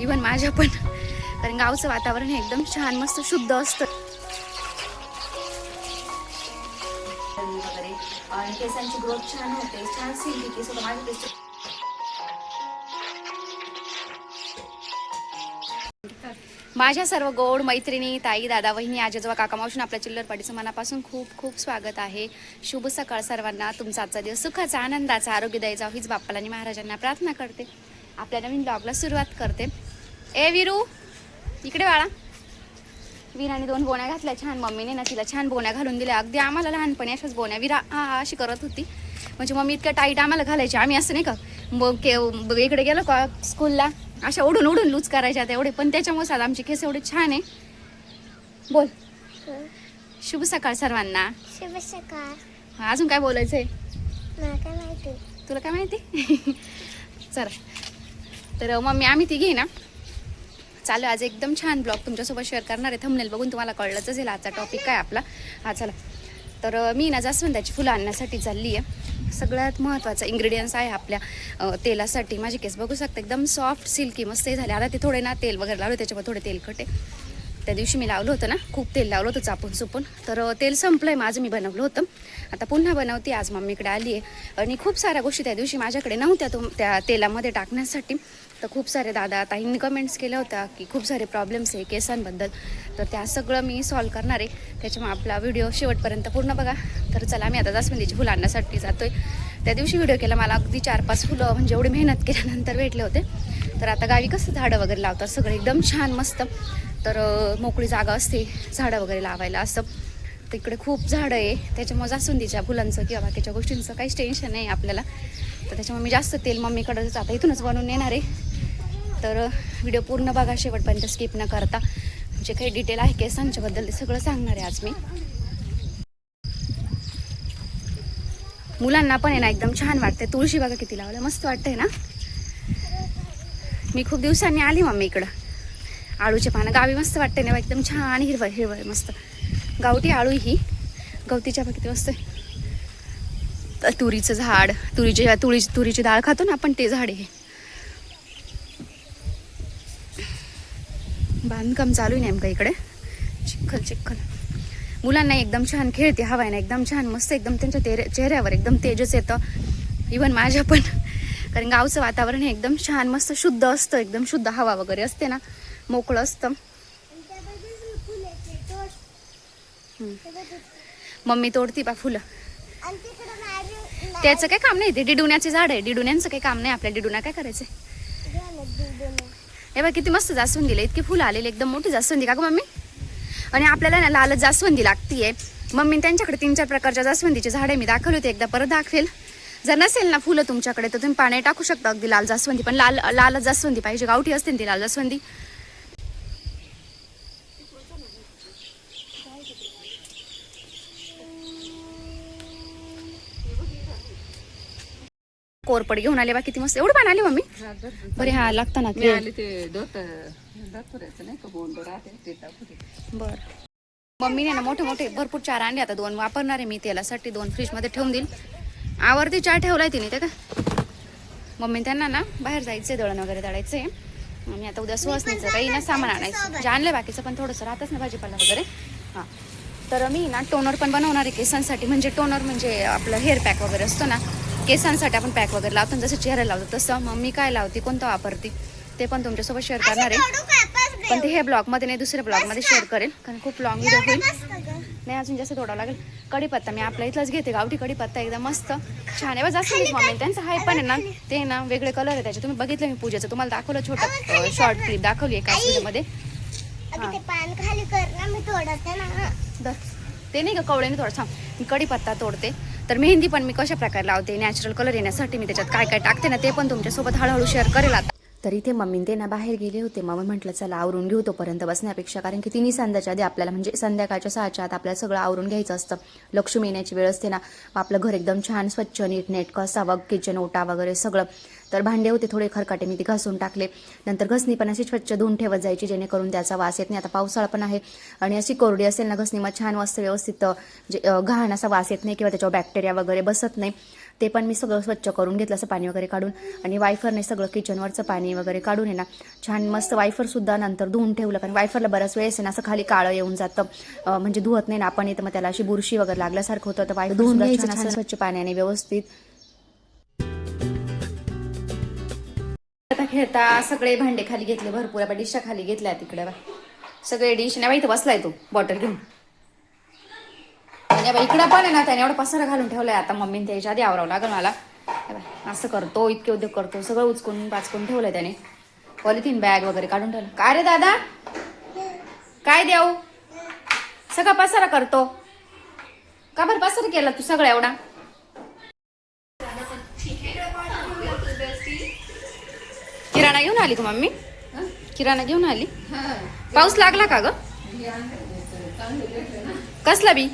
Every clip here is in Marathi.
इवन माझ्या पण. कारण गावचं वातावरण हे एकदम छान मस्त शुद्ध असतं. वगैरे आणि केसांची ग्रोथ छान होते. छान सिल्की केस होतं. माझे केस माझ्या सर्व गोड मैत्रिणी ताई दादा वहिनी आजोबा काका मावशीन आपल्या चिल्लर पाटीचं मनापासून खूप खूप स्वागत आहे. शुभ सकाळ सर्वांना. तुमचा आजचा दिवस सुखाचा आनंदाचा आरोग्यदायी जाऊ हीच बाप्पाला आणि महाराजांना प्रार्थना करते. आपल्या नवीन ब्लॉगला सुरुवात करते. ए विरू इकडे बाळा. विराने दोन बोण्या घातल्या छान. मम्मीने ना तिला छान बोण्या घालून दिल्या. अगदी आम्हाला लहानपणी अशाच बोण्या विरा अशी करत होती. म्हणजे मम्मी इतक्या टाईट आम्हाला घालायची. आम्ही असं नाही का मग के इकडे गेलो का स्कूलला अशा उडून उडून लूज करायच्या तेवढे पण त्याच्यामुळे आज आमचे केस एवढे छान आहे. बोल. शुभ सकाळ सर्वांना. शुभ सकाळ. अजून काय बोलायचंय? मला काय माहिती. तुला काय माहिती? चला. तर मम्मी आम्ही ती ना? चालू आज एकदम छान ब्लॉग तुमच्यासोबत शेअर करणार आहे. थंबनेल बघून तुम्हाला कळलंच असेल आजचा टॉपिक काय आपला? हा चला. तर मी ना जास्वंदाची फुलं आणण्यासाठी चालली आहे. सगळ्यात महत्त्वाचा इंग्रेडियंट्स आहे आपल्या तेलासाठी. माझे केस बघू शकता एकदम सॉफ्ट सिल्की मस्त झाले. आता ते थोडे ना तेल वगैरे लावले त्याच्यावर थोडे तेलकट आहे त्या दिवशी मी लावलं होतं ना खूप तेल लावलं होतं चापून चुपून तर तेल संपलं आहे माझं मी बनवलं होतं. आता पुन्हा बनवते आज मम्मीकडे आली आहे. आणि खूप साऱ्या गोष्टी त्या दिवशी माझ्याकडे नव्हत्या तुम त्या तेलामध्ये टाकण्यासाठी. तर खूप सारे दादा ताईंनी कमेंट्स केल्या होत्या की खूप सारे प्रॉब्लेम्स आहे केसांबद्दल. तर त्या सगळं मी सॉल्व करणार आहे. त्याच्यामुळे आपला व्हिडिओ शेवटपर्यंत पूर्ण बघा. तर चला मी आता जास्मिंदीची फुलं आणण्यासाठी जातोय. त्या दिवशी व्हिडिओ केला मला अगदी चार पाच फुलं म्हणजे एवढी मेहनत केल्यानंतर भेटले होते. तर आता गावी कसं झाडं वगैरे लावतात सगळं एकदम छान मस्त. तर मोकळी जागा असते झाडं वगैरे लावायला असं. तिकडे खूप झाडं आहे. त्याच्यामुळे जास्वंदीच्या फुलांचं किंवा बाकीच्या गोष्टींचं काहीच टेन्शन नाही आपल्याला. तर त्याच्यामुळे मी जास्त तेल मम्मीकडंच आता इथूनच बनवून येणार आहे. तर व्हिडिओ पूर्ण बघा शेवटपर्यंत स्किप न करता. जे काही डिटेल आहे केसांच्याबद्दल ते सगळं सांगणार आहे आज मी. मुलांना पण आहे ना एकदम छान वाटते तुळशी बघा किती लावलं. मस्त वाटतंय ना? मी खूप दिवसांनी आली मम्मी इकडं. आळूचे पानं. गावी मस्त वाटते ना एकदम छान हिरवळ हिरवळ मस्त. गावठी आळू ही. गवतीच्या बघ किती मस्त आहे. तुरीचं झाड तुरीचे तुळी तुरीची डाळ खातो ना आपण ते झाड हे. बांधकाम चालू आहे नेमकं इकडे. चिखल चिखल. मुलांना एकदम छान खेळते हवा आहे ना एकदम छान मस्त एकदम त्यांच्या तेरे चेहऱ्यावर एकदम तेजच येतं. इवन माझ्या पण. कारण गावचं वातावरण हे एकदम छान मस्त शुद्ध असतं एकदम शुद्ध हवा वगैरे असते ना. मोकळं असतं. मम्मी तोडती बा फुलं. त्याचं काय काम नाही ते डिडुण्याचे झाड आहे. डिडुण्यांचं काही काम नाही. आपल्या डिडुण्या काय करायचं? हे बा किती मस्त जास्वंदी दिले इतकी फुलं आलेली. एकदम मोठी जास्वंदी. का मम्मी? आणि आपल्याला ना लालच जास्वंदी लागतीये. मम्मी त्यांच्याकडे तीन चार प्रकारच्या जास्वंदीचे झाडे मी दाखवले होते. एकदा परत दाखवेल. जर नसेल ना फुलं तुमच्याकडे तर तुम्ही पाणी टाकू शकता. अगदी लाल जास्वंदी. पण लाल लाल जास्वंदी पाहिजे. गावठी असते ना ती लाल जास्वंदी. कोरपड घेऊन आले बा किती मस्त एवढं पान आले मम्मी. बरे हा लागतं ना. बर. मम्मीने ना मोठे मोठे भरपूर चार आणले आता दोन वापरणार आहे मी तेलासाठी दोन फ्रीजमध्ये ठेवून देईल. आवर्ती चहा ठेवलाय तिने ते का? मम्मी त्यांना ना बाहेर जायचंय दळण वगैरे दळायचंय. आणि आता उद्या सुवासनीचं काही ना सामान आणायचं. जे आणलंय बाकीचं पण थोडंसं राहतच ना भाजीपाला वगैरे. हां. तर मी ना टोनर पण बनवणार आहे केसांसाठी. म्हणजे टोनर म्हणजे आपलं हेअर पॅक वगैरे असतो ना केसांसाठी आपण पॅक वगैरे लावतो जसं चेहऱ्याला लावतो तसं मग मी काय लावते कोणतं वापरते ते पण तुमच्यासोबत शेअर करणार आहे. पण ते हे ब्लॉगमध्ये नाही दुसऱ्या ब्लॉगमध्ये शेअर करेल कारण खूप लॉंग व्हिडिओ होईल. नाही अजून जास्त तोडावं लागेल. कढीपत्ता मी आपल्या इथलाच घेते गावठी कढीपत्ता एकदम मस्त. छान आहे बस जास्त मम्मी त्यांचं हाय पण आहे ना ते ना वेगळे कलर आहे त्याचे. तुम्ही बघितलं मी पूजेचं तुम्हाला दाखवलं छोटं शॉर्ट क्लिप दाखवली एका व्हिडिओमध्ये ते नाही का कवळेने थोडं थांब. मी कढीपत्ता तोडते. तर मेहंदी पण मी कशा प्रकारे लावते? नॅचरल कलर येण्यासाठी मी त्याच्यात काय काय टाकते ना ते पण तुमच्यासोबत हळूहळू शेअर करेल आता. तर इथे मम्मी ते ना बाहेर गेले होते. मग म्हटलं चला आवरून घेऊ तोपर्यंत बसण्यापेक्षा. कारण की तिन्ही संध्याच्या आधी आपल्याला म्हणजे संध्याकाळच्या सहाच्या आत आपल्याला सगळं आवरून घ्यायचं असतं. लक्ष्मी येण्याची वेळ असते ना. आपलं घर एकदम छान स्वच्छ नीट नेटकं असावं किचन ओटा वगैरे सगळं. तर भांडे होते थोडे खरकाटे मी ते घासून टाकले. नंतर घसणी पण अशी स्वच्छ धुवून ठेवत जायची जेणेकरून त्याचा वास येत नाही. आता पावसाळा पण आहे आणि अशी कोरडी असेल ना घसणी मग छान मस्त व्यवस्थित जे घाण असा वास येत नाही किंवा त्याच्यावर बॅक्टेरिया वगैरे बसत नाही. ते पण मी सगळं स्वच्छ करून घेतलं असं पाणी वगैरे काढून आणि वायफरने सगळं किचनवरचं पाणी वगैरे काढून आहे ना छान मस्त वायफरसुद्धा नंतर धुवून ठेवलं. कारण वायफरला बऱ्याच वेळेस आहे ना असं खाली काळं येऊन जातं. म्हणजे धुवत नाही ना आपण येतं मग त्याला अशी बुरशी वगैरे लागल्यासारखं होतं. तर वायफर धुवून स्वच्छ पाण्याने व्यवस्थित खेळता सगळे भांडे खाली घेतले भरपूर आपण डिशा खाली घेतल्या तिकडे बा. सगळे डिश. नाही बा इथं बसलाय तो बॉटल घेऊन. आणि बा इकडं पण आहे ना त्याने एवढा पसारा घालून ठेवलाय. आता मम्मीने त्याच्या आधी आवरावं लागेल मला. असं करतो इतके उद्योग करतो सगळं उचकून पाचकून ठेवलंय त्याने. पॉलिथिन बॅग वगैरे काढून ठेवलं. काय रे दादा? काय देऊ सगळा पसारा करतो. का बरं पसारा केला तू सगळा एवढा? किराणा घेऊन आली का मम्मी? किराणा घेऊन आली? पाऊस लागला का ग? कसला बी?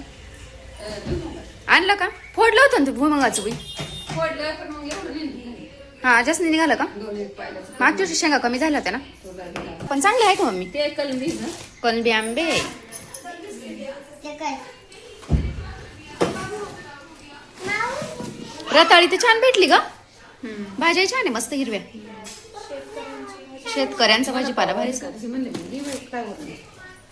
आणलं का? फोडलं होतं तू भुमंगाचं बी. हा जास्त निघालं का? मागच्या वर्षी शेंगा कमी झाल्या होत्या ना. पण चांगले आहे का मम्मी? कलबी आंबे. रताळी तर छान भेटली ग. भाज्या छान आहे मस्त हिरव्या. शेतकऱ्यांचा भाजीपाला भारीच.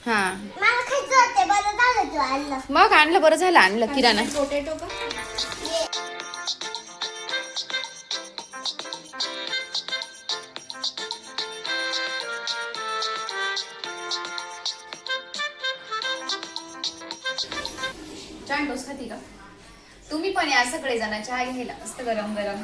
हा. मला खायचं होते बरं झालं तू आणलं. मग आणलं बरं झालं आणलं किराणा. तुम्ही पण या सगळे जण चहा घ्यायला मस्त गरम गरम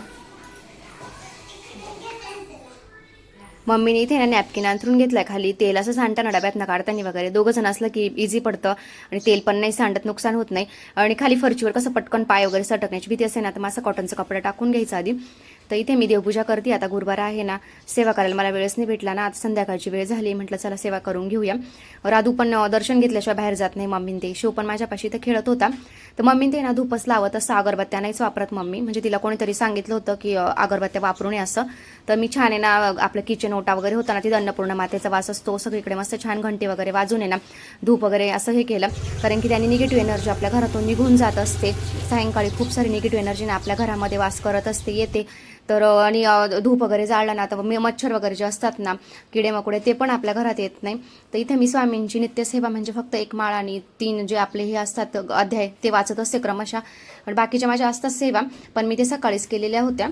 मम्मीने इथे ना नॅपकिन अंथरून घेतलाय खाली तेल असं सांडताना डब्यात काढताना वगैरे. दोघं जण असलं की इझी पडतं आणि तेल पण नाही सांडत नुकसान होत नाही. आणि खाली फरचीवर कसं पटकन पाय वगैरे सटकण्याची भीती असेल ना तर मग असं कॉटनचं कपडा टाकून घ्यायचं आधी. तर इथे मी देवपूजा करते. आता गुरुवार आहे ना. सेवा करायला मला वेळच नाही भेटला ना. आता संध्याकाळची वेळ झाली. म्हटलं चला सेवा करून घेऊया. राधू पण दर्शन घेतल्याशिवाय बाहेर जात नाही मम्मीन ते शिव पण माझ्यापाशी इथं खेळत होता. तर मम्मीन ते ना धूपच लावत असं अगरबत्त्या नाहीच वापरत मम्मी. म्हणजे तिला कोणीतरी सांगितलं होतं की अगरबत्त्या वापरू नये असं. तर मी छान आहे ना आपलं किचन ओटा वगैरे होता ना तिथं अन्नपूर्ण मातेचा वास असतो. सगळीकडे मस्त छान घंटी वगैरे वाजून आहे ना धूप वगैरे असं हे केलं. कारण की त्यांनी निगेटिव्ह एनर्जी आपल्या घरातून निघून जात असते. सायंकाळी खूप सारी निगेटिव्ह एनर्जी ना आपल्या घरामध्ये वास करत असते येते. तर आणि धूप वगैरे जाळला ना तर मी मच्छर वगैरे जे असतात ना किडे मकोडे ते पण आपल्या घरात येत नाही. तर इथे मी स्वामींची नित्यसेवा म्हणजे फक्त एक माळ आणि तीन जे आपले हे असतात अध्याय ते वाचत असते क्रमशः. आणि बाकीच्या माझ्या असतात सेवा पण मी ते सकाळीच केलेल्या होत्या.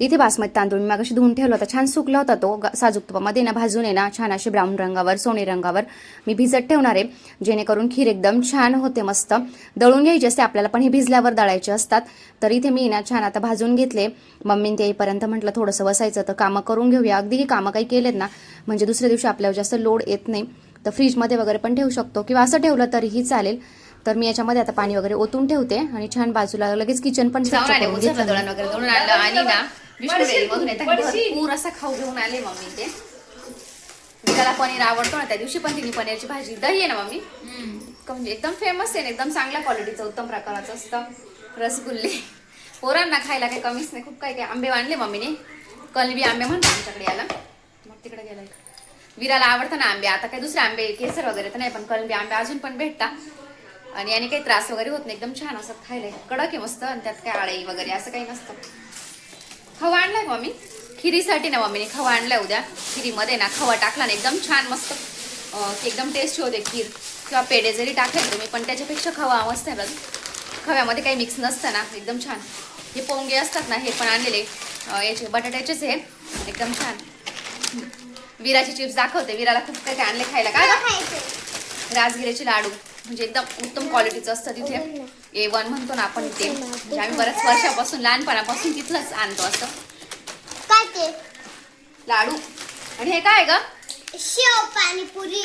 तिथे बासमती तांदूळ मी मागाशी धुवून ठेवला होता. छान सुकला होता तो. साजूक तुपामध्ये ना भाजून आहे ना छान असे ब्राऊन रंगावर सोने रंगावर मी भिजत ठेवणार आहे. जेणेकरून खीर एकदम छान होते मस्त. दळून घ्यायची असते आपल्याला पण हे भिजल्यावर दळायचे असतात. तर इथे मी ना छान आता भाजून घेतले. मम्मीने ते येईपर्यंत म्हटलं थोडंसं बसायचं तर कामं करून घेऊया. अगदी ही कामं काही केलेत ना म्हणजे दुसऱ्या दिवशी आपल्याला जास्त लोड येत नाही. तर फ्रीजमध्ये वगैरे पण ठेवू शकतो किंवा असं ठेवलं तरीही चालेल. तर मी याच्यामध्ये आता पाणी वगैरे ओतून ठेवते आणि छान बाजूला लगेच किचन पण आणि ना विष्णू डेअरीमधून येतात भरपूर असा खाऊ घेऊन आले मम्मी ते. त्याला पनीर आवडतो ना त्या दिवशी पण तिने पनीरची भाजी. दही आहे ना मम्मी? म्हणजे एकदम फेमस आहे ना, एकदम चांगल्या क्वालिटीचं उत्तम प्रकाराचं असतं. रसगुल्ले. पोरांना खायला काही कमीच नाही खूप काही काही आंबे आणले मम्मीने. कलबी आंबे म्हणतात आमच्याकडे याला. मग तिकडे गेलाय विराला आवडतं ना आंबे. आता काही दुसरे आंबे केसर वगैरे तर नाही पण कलबी आंबे अजून पण भेटतात. आणि याने काही त्रास वगैरे होत नाही. एकदम छान असं खायला. कडक आहे मस्त. आणि त्यात काय आळई वगैरे असं काही नसतं. खवा आणलाय मम्मी? खिरीसाठी ना मम्मीने खवा आणलाय उद्या. खिरीमध्ये ना खवा टाकला ना एकदम छान मस्त. एकदम टेस्टी होते खीर. किंवा पेढे जरी टाकले तुम्ही पण त्याच्यापेक्षा खवा मस्त आहे बघ. खव्यामध्ये काही मिक्स नसतं ना एकदम छान. हे पोंगे असतात ना हे पण आणलेले. याचे बटाट्याचेच आहे. एकदम छान. विराचे चिप्स दाखवते. विराला खूप काही आणले खायला. काय? खायचं. राजगिऱ्याचे लाडू. म्हणजे एकदम उत्तम क्वालिटीचं असतं तिथे. ए वन म्हणतो ना आपण ते. म्हणजे आम्ही बऱ्याच वर्षापासून लहानपणापासून तिथलंच आणतो असं. काय ते? लाडू. आणि हे काय ग? शेव पाणीपुरी.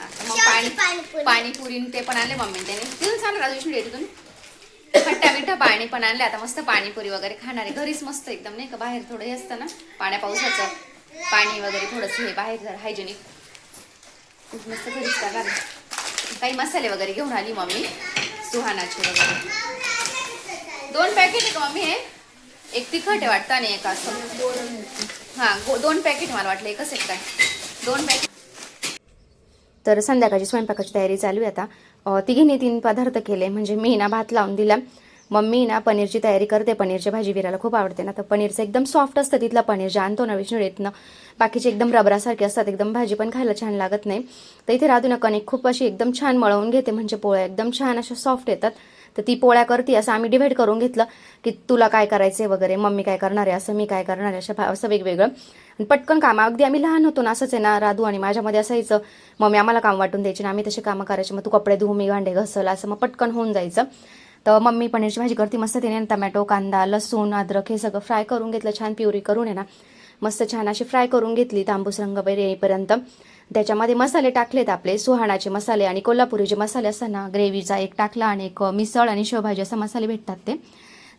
आता मग शेवची पाणी पाणीपुरी. ते पण आणले मम्मी त्याने तिथून सांग राजूष्णी येते तुम्ही? खट्टा मिठा पाणी पण आणले. आता मस्त पाणीपुरी वगैरे खाणार आहे. घरीच मस्त एकदम नाही का? बाहेर थोडं हे असतं ना पाण्या पावसाचं. पाणी वगैरे थोडंसं हे बाहेर जरा हायजेनिक मस्त घरीच करणार आहे. काही मसाले वगैरे घेऊन आली मम्मी. सुहानाचे वगैरे. दोन पॅकेट आहे का मम्मी हे? एक तिखट आहे वाटतं आणि एक असं. हां दोन पॅकेट मला वाटलं एकच एक काय. दोन पॅकेट तर संध्याकाळची स्वयंपाकाची तयारी चालू आहे आता. तिघींनी तीन पदार्थ केले म्हणजे मी ना भात लावून दिला. मम्मी ना पनीरची तयारी करते पनीरची भाजी विराला खूप आवडते ना. तर पनीरचं एकदम सॉफ्ट असतं तिथलं पनीर जे आणतो ना विष्णू बाकीचे एकदम रबरासारखे असतात एकदम भाजी पण खायला छान लागत नाही. तर इथे राधू ना कणिक खूप अशी एकदम छान मळवून घेते म्हणजे पोळ्या एकदम छान अशा सॉफ्ट येतात. तर ती पोळ्या करते असं आम्ही डिव्हाइड करून घेतलं की तुला काय करायचं वगैरे मम्मी काय करणार आहे असं मी काय करणार आहे असं असं वेगवेगळं. आणि पटकन कामं अगदी आम्ही लहान होतो ना असंच आहे ना राधू आणि माझ्यामध्ये असायचं मम्मी आम्हाला काम वाटून द्यायची ना आम्ही तसे कामं करायचे मग तू कपडे धुवू मी भांडे घसल असं मग पटकन होऊन जायचं. तर मम्मी पनीरची भाजी करते मस्त तिने टमॅटो कांदा लसूण अद्रक हे सगळं फ्राय करून घेतलं. छान प्युरी करून आहे ना. मस्त छान अशी फ्राय करून घेतली. तांबूस रंग वगैरे येईपर्यंत. त्याच्यामध्ये मसाले टाकलेत आपले. सुहाणाचे मसाले आणि कोल्हापुरी जे मसाले असतात ना ग्रेव्हीचा एक टाकला आणि एक मिसळ आणि शेवभाजी असं मसाले भेटतात ते.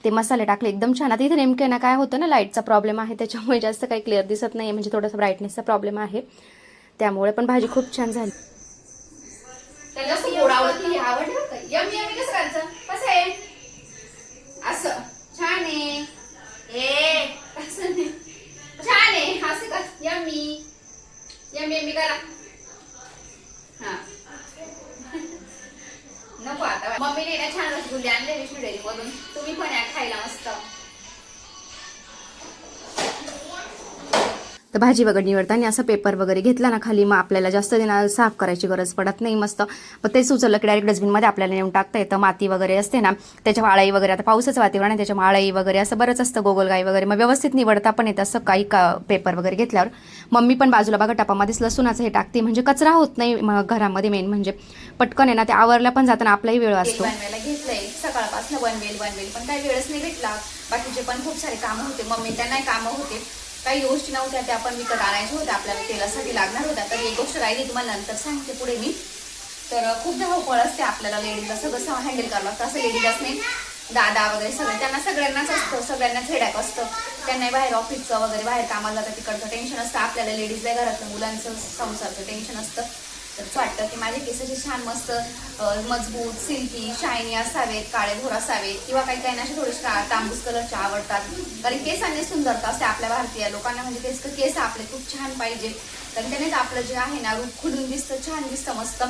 ते मसाले टाकले. एकदम छान. आता इथे नेमके ना काय होतं ना लाईटचा प्रॉब्लेम आहे. त्याच्यामुळे जास्त काही क्लिअर दिसत नाही म्हणजे थोडासा ब्राईटनेसचा प्रॉब्लेम आहे. त्यामुळे पण भाजी खूप छान झाली. असं. छान. आहे ए असं नाही. छान आहे असं कर यम्मी. यम्मी यम्मी करा. हा. नको आता. मम्मीने ना छान रसगुल्ले आणले विष्णू डेअरी मधून. तुम्ही पण या खायला मस्त. तर भाजी वगैरे निवडताना असं पेपर वगैरे घेतला ना खाली मग आपल्याला जास्त दिना साफ करायची गरज पडत नाही मस्त. मग ते सुचवलं की डायरेक्ट डस्टबिनमध्ये आपल्याला नेऊन टाकता येतं. माती वगैरे असते ना त्याच्या वाळाई वगैरे आता पावसाचं वातावरण आहे त्याच्या वाळाई वगैरे असं बरंच असतं गोगलगाई वगैरे. मग व्यवस्थित निवडता पण येतं असं काही का पेपर वगैरे घेतल्यावर. मम्मी पण बाजूला बघा टपामध्येच लसूणाचं हे टाकते. म्हणजे कचरा होत नाही मग घरामध्ये मेन म्हणजे. पटकन आहे ना ते आवरला पण जाताना आपलाही वेळ असतो. बनवायला घेतलंय. सकाळपासून बनवेल बनवेल. पण काही वेळच नाही भेटला. बाकीचे पण खूप सारे कामं होते. मम्मी त्यांनाही कामं होते. काही गोष्टी नव्हत्या त्या आपण विकत आणायच्या होत्या. आपल्याला तेलासाठी लागणार होत्या. तर एक गोष्ट राहिली तुम्हाला नंतर सांगते पुढे मी. तर खूप धावपळ असते आपल्याला लेडीजला सगळं हँडल करावं लागतं. असं लेडीजच नाही. दादा वगैरे सगळे. त्यांना सगळ्यांनाच असतं. सगळ्यांनाच हेडॅक असतं. त्यांना बाहेर ऑफिसचं वगैरे बाहेर कामाला जातं तिकडचं टेन्शन असतं. आपल्याला लेडीजला घरातलं मुलांचं संसारचं टेन्शन असतं. असं वाटतं की माझे केस असे छान मस्त मजबूत सिल्की शायनी असावेत काळे भोर असावेत किंवा काही काही असे थोडेसे तांबूस कलरचे आवडतात. कारण केसांनी सुंदरता असते आपल्या भारतीय लोकांना? म्हणजे केस केस आपले खूप छान पाहिजे. कारण त्यानेच आपलं जे आहे ना रूप खुलून दिसतं छान दिसतं मस्त.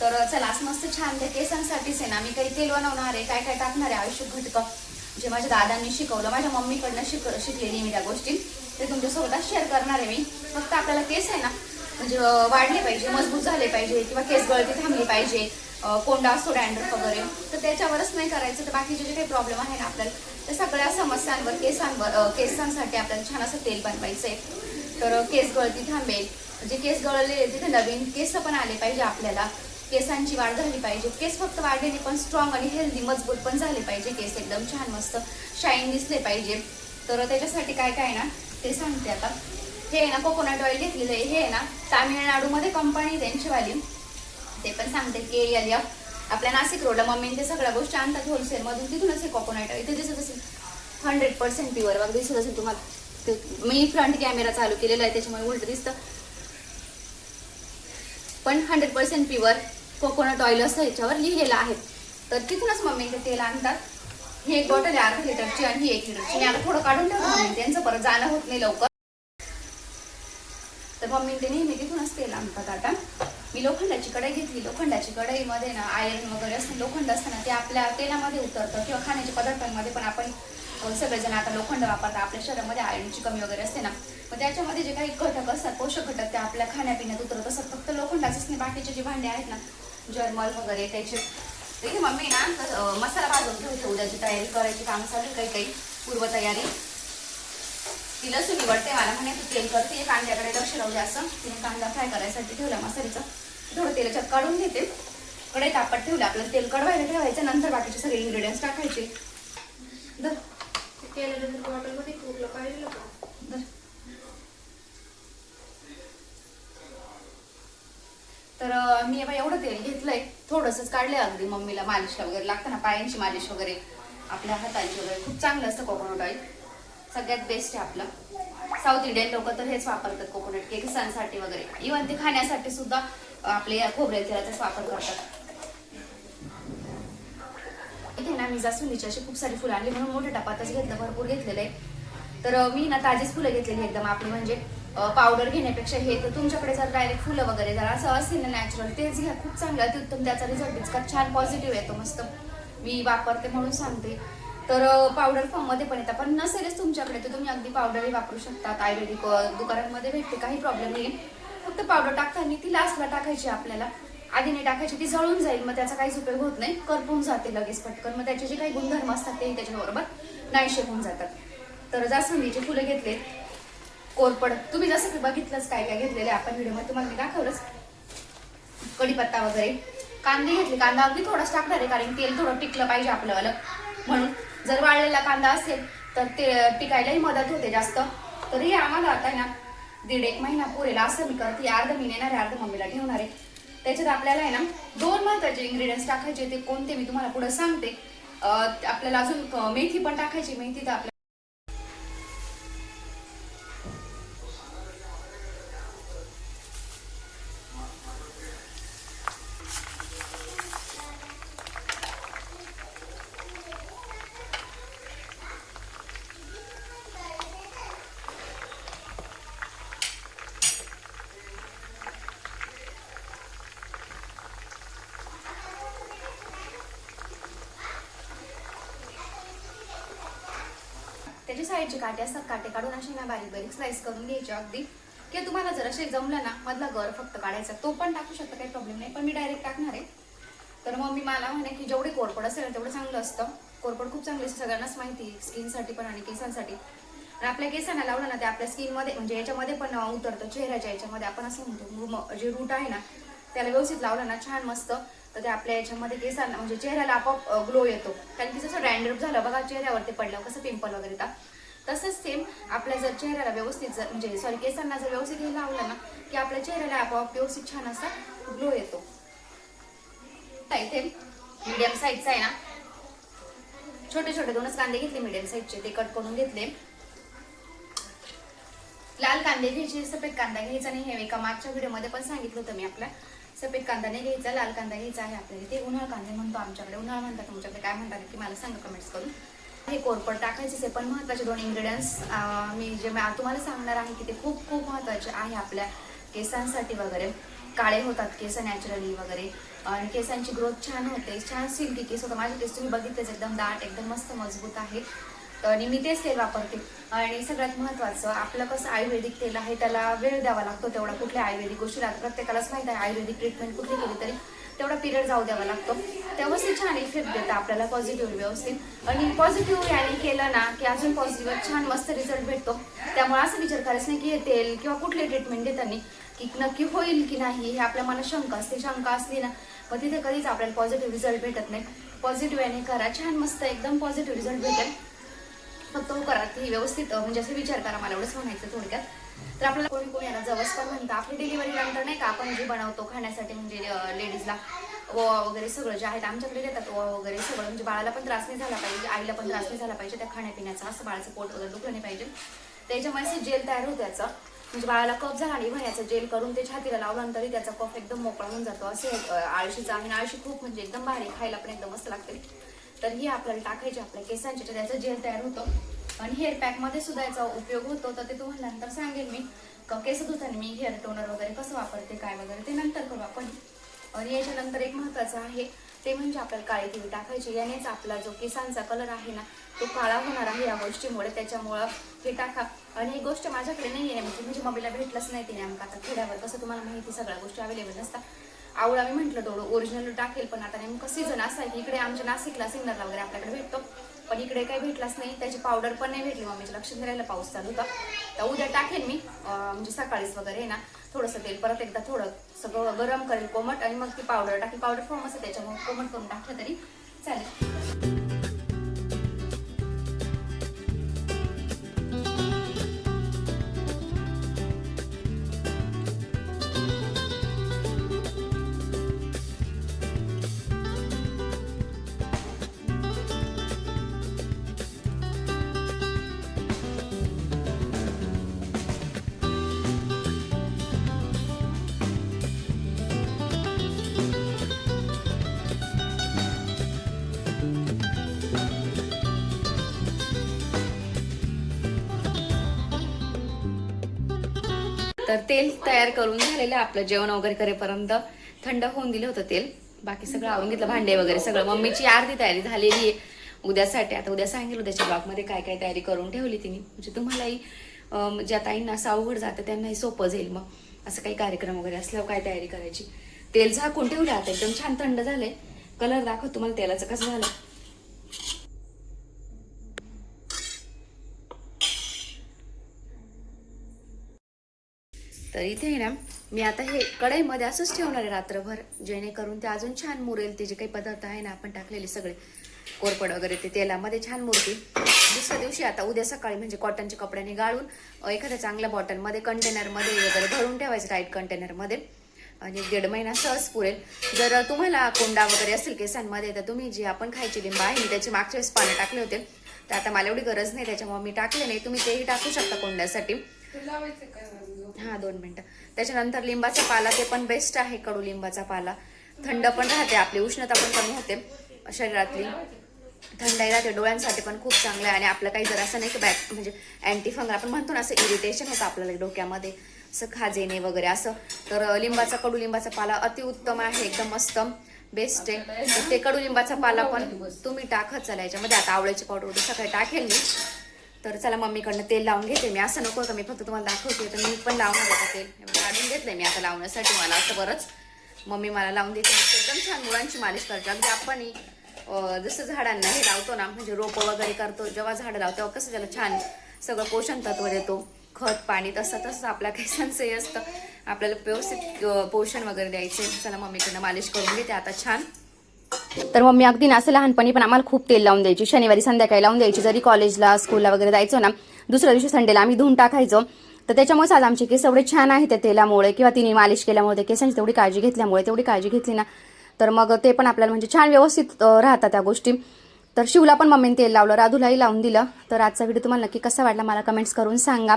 तर चला असं मस्त छान त्या केसांसाठीच आहे ना मी काही तेल बनवणार आहे काय काय टाकणार आहे आयुष्य घटकं. जे माझ्या दादांनी शिकवलं माझ्या मम्मीकडनं शिक शिकलेली मी त्या गोष्टी. ते तुमच्यासोबत शेअर करणार आहे मी. फक्त आपल्याला केस आहे ना म्हणजे वाढले पाहिजे मजबूत झाले पाहिजे किंवा केस गळती थांबली पाहिजे कोंडा असतो डॅन्ड्रफ वगैरे तर त्याच्यावरच नाही करायचं. तर बाकीचे जे काही प्रॉब्लेम आहे ना आपल्याला त्या सगळ्या समस्यांवर केसांवर केसांसाठी आपल्याला छान असं तेल बनवायचं आहे. तर केस गळती थांबेल. जे केस गळले तिथे नवीन केस पण आले पाहिजे आपल्याला. केसांची वाढ झाली पाहिजे. केस फक्त वाढले नाही पण स्ट्रॉंग आणि हेल्दी मजबूत पण झाले पाहिजे. केस एकदम छान मस्त शाईन दिसले पाहिजे. तर त्याच्यासाठी काय काय ना ते सांगते आता. हे आहे ना कोकोनट ऑइल घेतलेलं आहे. हे आहे ना तामिळनाडूमध्ये कंपनी त्यांचीवाली. ते पण सांगते के एल एफ आपल्या नाशिक रोडला मम्मीने ते सगळ्या गोष्टी आणतात होलसेलमधून तिथूनच हे कोकोनट ऑइल इथे दिसत असेल हंड्रेड पर्सेंट प्युअर बघ दिसत असेल तुम्हाला. ते मी फ्रंट कॅमेरा चालू केलेला आहे त्याच्यामुळे उलट दिसतं. पण hundred percent pure coconut oil असं ह्याच्यावर लिहिलेलं आहे. तर तिथूनच मम्मी ते तेल आणतात. ही एक बॉटल आहे अर्धा लिटरची आणि ही एक लिटरची मी आता थोडं काढून ठेवतो मम्मी. त्यांचं परत जाणं होत नाही लवकर. तर ते नेहमी तिथूनच तेल आणतात आता मी लोखंडाची कढई घेतली. लोखंडाची कढईमध्ये ना आयर्न वगैरे असते. लोखंड असतं ना ते आपल्या तेलामध्ये उतरतं किंवा खाण्याच्या पदार्थांमध्ये पण आपण सगळेजण आता लोखंड वापरतात. आपल्या शरीरामध्ये आयर्नची कमी वगैरे असते ना. मग त्याच्यामध्ये जे काही घटक असतात पोषक घटक ते आपल्या खाण्यापिण्यात उतरत असतात. फक्त लोखंडाचंच नाही बाकीचे जे भांडे आहेत ना जर्मल वगैरे त्याचे. तर मम्मी ना मसाला भाजून ठेवते उद्याची तयारी. करायची काम चालू काही काही पूर्वतयारी. ती लसूण निवडते मला म्हणे तू तेल करते कांद्याकडे लक्ष राहू असं. तिने कांदा फ्राय करायसाठी ठेवला मसाल्याचा. थोडं तेलाच्यात काढून घेते. कडे तापट ठेवलं आपलं तेल कडवायला ठेवायचं नंतर बाकीचे सगळे इंग्रेडियंट्स टाकायचे. धर. धर. तर अं, मी आता एवढं तेल घेतलंय. थोडंसंच काढलंय अगदी मम्मीला मालिशला वगैरे लागतं ना पायांची मालिश वगैरे. आपल्या हातांची वगैरे. खूप चांगलं असतं कोकोनट ऑइल सगळ्यात बेस्ट आहे आपलं. साऊथ इंडियन लोक तर हेच वापरतात कोकोनट केक सणसाठी वगैरे. इव्हन ते खाण्यासाठी सुद्धा आपले खोबरे तेलाचाच वापर करतात. इथे ना मी जास्वंदीची अशी खूप सारी फुलं आणली म्हणून मोठ्या टपातच घेतलं भरपूर घेतलेलं आहे. तर मी ना ताजीच फुलं घेतलेली एकदम आपली म्हणजे पावडर घेण्यापेक्षा हे तर तुमच्याकडे जर डायरेक्ट फुलं वगैरे जरा असं असेल ना नॅचरल तेच घ्या खूप चांगलं अतिउत्तम त्याचा रिझल्ट इतका छान पॉझिटिव्ह येतो मस्त. मी वापरते म्हणून सांगते. तर पावडर फॉर्ममध्ये पण येतात. पण नसेलच तुमच्याकडे तर तुम्ही अगदी पावडरही वापरू शकतात. आयुर्वेदिक दुकानांमध्ये भेटते काही प्रॉब्लेम नाही फक्त पावडर टाकताना ती लास्टला टाकायची आपल्याला. आधी नाही टाकायची ती जळून जाईल मग त्याचा काहीच उपयोग होत नाही. करपून जाते लगेच पटकन. मग त्याचे जे काही गुणधर्म असतात ते त्याच्याबरोबर नाहीशे होऊन जातात. तर जास्वंदीचे फुलं घेतले. कोरपड. तुम्ही जसं की बघितलंच काय काय घेतलेले आपण व्हिडिओमध्ये तुम्हाला मी दाखवलंच. कढीपत्ता वगैरे. कांदे घेतले. कांदा अगदी थोडाच टाकणार आहे कारण तेल थोडं टिकलं पाहिजे आपलं म्हणून जर वाळलेला कांदा असेल तर ते टिकायलाही मदत होते जास्त. तर हे आम्हाला आता ना दीड एक महिना पुरेल असं मी करते. अर्ध मी नेणार आहे अर्ध मम्मीला ठेवणार आहे. त्याच्यात आपल्याला आहे ना दोन महत्त्वाचे इन्ग्रेडियंट्स टाकायचे ते कोणते मी तुम्हाला पुढे सांगते. आपल्याला अजून मेथी पण टाकायची. मेथी तर आपल्याला त्याच्या काटे असतात काटे काढून असे ना बारीक बारीक स्लाइस करून घ्यायचे अगदी. किंवा तुम्हाला जर असे जमलं ना मधला गर फक्त काढायचा तो पण टाकू शकता काही प्रॉब्लेम नाही. पण मी डायरेक्ट टाकणार आहे. तर मग मी मला म्हणे की जेवढे कोरपड असेल ना तेवढं चांगलं असतं. कोरपड खूप चांगली असते सगळ्यांनाच माहिती स्किनसाठी पण आणि केसांसाठी. आणि आपल्या केसांना लावलं ना ते आपल्या स्किनमध्ये म्हणजे याच्यामध्ये पण उतरतं चेहऱ्याच्या याच्यामध्ये. आपण असं म्हणतो रूम- जे रूट आहे ना त्याला व्यवस्थित लावलं ना छान मस्त. तर ते आपल्या याच्यामध्ये केसांना म्हणजे चेहऱ्याला आपोआप ग्लो येतो. कारण की जसं डॅन्ड्रफ झालं बघा चेहऱ्यावरती पडलं कसं पिंपल वगैरे तर तसंच सेम आपल्या जर चेहऱ्याला व्यवस्थित जर म्हणजे सॉरी केसांना जर व्यवस्थित हे लावलं ना की आपल्या चेहऱ्याला आपोआप व्यवस्थित छान असा ग्लो येतो. इथे मीडियम साईजचा आहे ना छोटे छोटे दोनच कांदे घेतले मीडियम साईजचे ते कट करून घेतले. लाल कांदे घ्यायचे सफेद कांदा घ्यायचा नाही हे एका मागच्या व्हिडिओमध्ये पण सांगितलं होतं मी आपल्या सफेद कांदा नाही घ्यायचा लाल कांदा घ्यायचा आहे आपल्याला. ते उन्हाळ कांदे म्हणतो आमच्याकडे. उन्हाळ म्हणतात तुमच्याकडे काय म्हणतात की मला सांगा कमेंट्स करून. हे कोरपड टाकायचे आहे पण महत्त्वाचे दोन इन्ग्रेडियंट्स मी जे तुम्हाला सांगणार आहे की ते खूप खूप महत्त्वाचे आहे आपल्या केसांसाठी वगैरे. काळे होतात केस नॅचरली वगैरे. आणि केसांची ग्रोथ छान होते छान सिल्की केस होतं माझे केस तुम्ही बघितलेच एकदम दाट एकदम मस्त मजबूत आहे. आणि मी तेच तेल वापरते. आणि सगळ्यात महत्त्वाचं आपलं कसं आयुर्वेदिक तेल आहे त्याला वेळ द्यावा लागतो तेवढा. कुठल्या आयुर्वेदिक गोष्टीला प्रत्येकालाच माहिती आहे आयुर्वेदिक ट्रीटमेंट कुठली केली तरी. तेवढा पिरियड जाऊ द्यावा लागतो. तेव्हाच ते छान इफेक्ट देतं आपल्याला पॉझिटिव्ह व्यवस्थित. आणि पॉझिटिव्ह याने केलं ना की अजून पॉझिटिव्ह छान मस्त रिझल्ट भेटतो. त्यामुळे असं विचार करायचं नाही की हे तेल किंवा कुठले ट्रीटमेंट देताना की नक्की होईल की नाही हे आपल्या मनात शंका असते शंका असली ना मग तिथे कधीच आपल्याला पॉझिटिव्ह रिझल्ट भेटत नाही. पॉझिटिव्ह याने करा छान मस्त एकदम पॉझिटिव्ह रिझल्ट भेटेल. फक्त करा ती व्यवस्थित म्हणजे असं विचार करा मला एवढंच म्हणायचं थोडक्यात. तर आपल्याला कोणी कोणी यांना जवस पण म्हणतं आपली डिलिव्हरी नंतर नाही का आपण जे बनवतो खाण्यासाठी म्हणजे लेडीजला ओवा वगैरे सगळं जे आहेत आमच्याकडे देतात ओवा वगैरे सगळं. म्हणजे बाळाला पण त्रास नाही झाला पाहिजे आईला पण त्रास नाही झाला पाहिजे त्या खाण्यापिण्याचा असं बाळाचं पोट वगैरे दुखलं नाही पाहिजे. त्याच्यामुळे असं जेल तयार होतं त्याचं. म्हणजे बाळाला कफ झाला आणि याचं जेल करून ते छातीला लावलं तरी त्याचा कफ एकदम मोकळा होऊन जातो. असे आळशीचा आणि आळशी खूप म्हणजे एकदम भारी खायला पण एकदम मस्त लागते. तर ही आपल्याला टाकायची आपल्या केसांची तर त्याचं जेल तयार होतं. आणि हेअर पॅकमध्ये सुद्धा याचा उपयोग होतो. तर ते तुम्हाला नंतर सांगेल मी. क- केस धुताना मी हेअर टोनर वगैरे कसं वापरते काय वगैरे ते नंतर करू आपण. आणि याच्यानंतर एक महत्त्वाचं आहे ते म्हणजे आपल्याला काळी तिळी टाकायची. यानेच आपला जो केसांचा कलर आहे ना तो काळा होणार आहे या गोष्टीमुळे. त्याच्यामुळं हे टाका. आणि ही गोष्ट माझ्याकडे नाही आहे म्हणजे म्हणजे मम्मीला भेटलंच नाही ते नेमकं आता खेड्यावर कसं तुम्हाला माहिती सगळ्या गोष्टी अवेलेबल नसतात. आवळा मी म्हटलं थोडं ओरिजिनल टाकेल. पण आता नेमकं सीझन असा आहे की इकडे आमच्या नाशिकला सिग्नरला वगैरे आपल्याकडे भेटतो. पण इकडे काही भेटलाच नाही. त्याची पावडर पण नाही भेटली मम्मीच्या लक्षात राहिलं पाऊस चालू होता. तर उद्या टाकेन मी. म्हणजे सकाळीच वगैरे ना. थोडंसं तेल परत एकदा थोडं सगळं गरम करेल कोमट आणि मग ती पावडर टाकी पावडर फॉर्म असते त्याच्यामुळे कोमट करून टाकलं तरी चालेल. तर तेल तयार करून झालेलं आपलं जेवण वगैरे करेपर्यंत. थंड होऊन दिलं होतं तेल. बाकी सगळं आवरून घेतलं भांडे वगैरे सगळं. मम्मीची अर्धी तयारी झालेली आहे. उद्यासाठी आता उद्या सांगितलं उद्याच्या ब्लॉगमध्ये काय काय तयारी करून ठेवली तिने. म्हणजे तुम्हालाही म्हणजे ज्या ताईंना असं अवघड जातं त्यांनाही सोपं जाईल मग. असं काही कार्यक्रम वगैरे असल्यावर काय तयारी करायची? तेल झाकून ठेवलं आता एकदम छान थंड झालंय. कलर दाखव तुम्हाला तेलाचं कसं झालं. तर इथे आहे ना मी आता हे कढईमध्ये असंच ठेवणार आहे रात्रभर जेणेकरून ते अजून छान मुरेल. ते जे काही पदार्थ आहे ना आपण टाकलेले सगळे कोरपड वगैरे ते तेलामध्ये छान मुरतील. दुसऱ्या दिवशी आता उद्या सकाळी म्हणजे कॉटनच्या कपड्याने गाळून एखाद्या चांगल्या बॉटलमध्ये कंटेनरमध्ये वगैरे भरून ठेवायचं टाईट कंटेनरमध्ये आणि दीड महिना सहज पुरेल. जर तुम्हाला कोंडा वगैरे असेल केसांमध्ये तर तुम्ही जे आपण खायची लिंबा आहे मी त्याचे मागच्या वेळेस पानं टाकले होते. तर आता मला एवढी गरज नाही त्याच्यामुळे मी टाकले नाही. तुम्ही तेही टाकू शकता कोंड्यासाठी. हां दोन मिनटं. त्याच्यानंतर लिंबाचा पाला ते पण बेस्ट आहे कडू लिंबाचा पाला. थंड पण राहते आपली उष्णता पण कमी होते शरीरातली. थंडाई राहते डोळ्यांसाठी पण खूप चांगलं आहे. आणि आपलं काही जर असं नाही की बॅक म्हणजे अँटी फंगल आपण म्हणतो ना असं इरिटेशन होतं आपल्याला डोक्यामध्ये. असं खाजेने वगैरे असं. तर लिंबाचा कडुलिंबाचा पाला अतिउत्तम आहे एकदम मस्त. बेस्ट आहे. ते कडुलिंबाचा पाला पण तुम्ही टाकत चला याच्यामध्ये. आता आवळ्याची पावडर सकाळी टाकेल मी. तर चला मम्मीकडनं तेल लावून घेते. मी असं नको का मी फक्त तुम्हाला दाखवते. तर मी पण लावणार होतं तेल. काढून घेतलंय मी आता लावण्यासाठी मला असं बरंच. मम्मी मला लावून देते. एकदम छान मुळांची मालिश करते. अगदी आपण जसं झाडांना हे लावतो ना म्हणजे रोपं वगैरे करतो जेव्हा झाडं लावतो तेव्हा कसं त्याला छान सगळं पोषण तत्व देतो. खत पाणी तसं तसं आपल्या केसांचंही असतं. आपल्याला व्यवस्थित पोषण वगैरे द्यायचे. चला मम्मीकडनं मालिश करून घेते आता छान. तर मम्मी अगदी ना असं लहानपणी पण आम्हाला खूप तेल लावून द्यायची. शनिवारी संध्याकाळी लावून द्यायची. जरी कॉलेजला स्कूलला वगैरे जायचो ना दुसऱ्या दिवशी संडेला आम्ही धुवून टाकायचो. तर त्याच्यामुळेच आज आमचे केस एवढे छान आहे त्या तेलामुळे किंवा तिने मालिश केल्यामुळे त्या केसांची तेवढी काळजी घेतल्यामुळे तेवढी काळजी घेतली ना तर मग ते पण आपल्याला म्हणजे छान व्यवस्थित राहतात त्या गोष्टी. तर शिवला पण मम्मीने तेल लावलं राधूलाही लावून दिलं. तर आजचा व्हिडिओ तुम्हाला नक्की कसा वाटला मला कमेंट्स करून सांगा.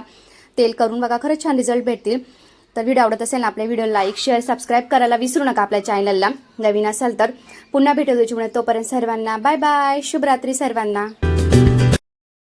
तेल करून बघा खरंच छान रिझल्ट भेटतील. तर व्हिडिओ आवडत असेल ना आपल्या व्हिडिओ लाईक शेअर सबस्क्राईब करायला विसरू नका आपल्या चॅनलला नवीन असाल तर पुन्हा भेटू त्याच्यामुळे तोपर्यंत सर्वांना बाय बाय शुभरात्री सर्वांना.